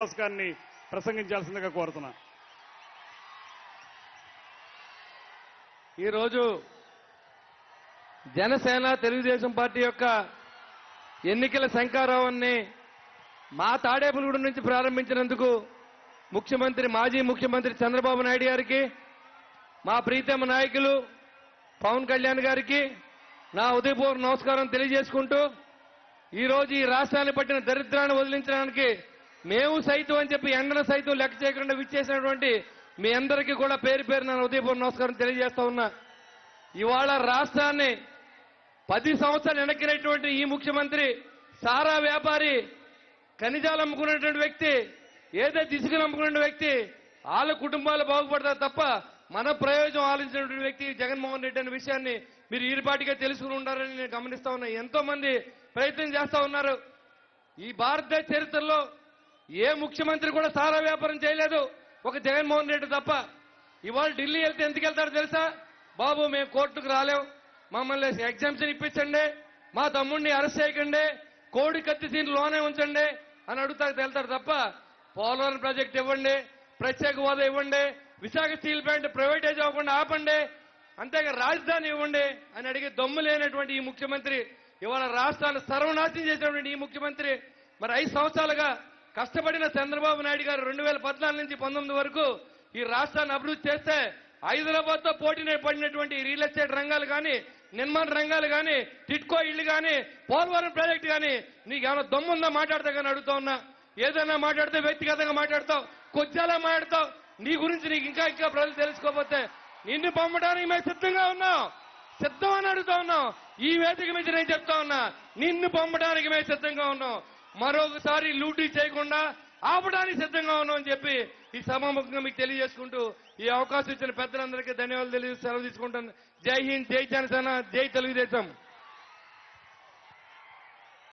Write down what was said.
శ్రీనివాస్ గారిని ప్రసంగించాల్సిందిగా కోరుతున్నా. ఈరోజు జనసేన తెలుగుదేశం పార్టీ యొక్క ఎన్నికల శంకారావాన్ని మా తాడేపులగూడెం నుంచి ప్రారంభించినందుకు ముఖ్యమంత్రి మాజీ ముఖ్యమంత్రి చంద్రబాబు నాయుడు గారికి మా ప్రీతమ నాయకులు పవన్ కళ్యాణ్ గారికి నా ఉదయపూర్వ నమస్కారం తెలియజేసుకుంటూ ఈరోజు ఈ రాష్ట్రాన్ని పట్టిన దరిద్రాన్ని వదిలించడానికి మేము సైతం అని చెప్పి ఎండను సైతం లెక్క చేయకుండా విచ్చేసినటువంటి మీ అందరికీ కూడా పేరు పేరు నా ఉదయపూర్వ నమస్కారం తెలియజేస్తా ఉన్నా. ఇవాళ రాష్ట్రాన్ని పది సంవత్సరాలు వెనక్కినటువంటి ఈ ముఖ్యమంత్రి సారా వ్యాపారి ఖనిజాలు అమ్ముకున్నటువంటి వ్యక్తి ఏదో ఇసుకలు అమ్ముకున్న వ్యక్తి వాళ్ళ కుటుంబాలు బాగుపడతారు తప్ప మన ప్రయోజనం ఆలోచించినటువంటి వ్యక్తి జగన్మోహన్ రెడ్డి అనే విషయాన్ని మీరు ఈరుపాటిగా తెలుసుకుని ఉండాలని నేను గమనిస్తా ఉన్నా. ఎంతో మంది ప్రయత్నం చేస్తా ఉన్నారు. ఈ భారతదేశ చరిత్రలో ఏ ముఖ్యమంత్రి కూడా సారా వ్యాపారం చేయలేదు. ఒక జగన్మోహన్ రెడ్డి తప్ప. ఇవాళ ఢిల్లీ వెళ్తే ఎందుకు వెళ్తారు తెలుసా? బాబు మేము కోర్టుకు రాలేం. మమ్మల్ని ఎగ్జామ్షన్ ఇప్పించండి. మా తమ్ముడిని అరెస్ట్ చేయకండి. కోడి కత్తి సీన్లోనే ఉంచండి అని అడుగుతారు తెలుతారు తప్ప. పోలవరం ప్రాజెక్ట్ ఇవ్వండి ప్రత్యేక హోదా ఇవ్వండి విశాఖ స్టీల్ ప్లాంట్ ప్రైవేటైజ్ అవ్వకుండా ఆపండి అంతేగా రాజధాని ఇవ్వండి అని అడిగి దమ్ము లేనటువంటి ఈ ముఖ్యమంత్రి ఇవాళ రాష్ట్రాన్ని సర్వనాశనం చేసినటువంటి ఈ ముఖ్యమంత్రి మరి ఐదు సంవత్సరాలుగా కష్టపడిన చంద్రబాబు నాయుడు గారు రెండు వేల పద్నాలుగు నుంచి పంతొమ్మిది వరకు ఈ రాష్ట్రాన్ని అభివృద్ధి చేస్తే హైదరాబాద్తో పోటీ పడినటువంటి రియల్ ఎస్టేట్ రంగాలు కానీ నిర్మాణ రంగాలు కానీ టిట్కో ఇళ్ళు కానీ పోలవరం ప్రాజెక్ట్ కానీ నీకు ఏమైనా దమ్ముందా మాట్లాడతా కానీ అడుగుతా ఉన్నా. ఏదైనా మాట్లాడితే వ్యక్తిగతంగా మాట్లాడతావు. కొద్దిలా మాట్లాడతావు. నీ గురించి నీకు ఇంకా ఇంకా ప్రజలు తెలుసుకోకపోతే నిన్ను పంపడానికి మేము సిద్ధంగా ఉన్నాం. సిద్ధం అని అడుగుతా ఉన్నాం. ఈ వేదిక మీద నేను చెప్తా ఉన్నా నిన్ను పంపడానికి మేము సిద్ధంగా ఉన్నాం. మరొకసారి లూటీ చేయకుండా ఆపడానికి సిద్ధంగా ఉన్నామని చెప్పి ఈ సభాముఖంగా మీకు తెలియజేసుకుంటూ ఈ అవకాశం ఇచ్చిన పెద్దలందరికీ ధన్యవాదాలు తెలియజేసి సెలవు తీసుకుంటాను. జై హింద్ జై జనసేన జై తెలుగుదేశం.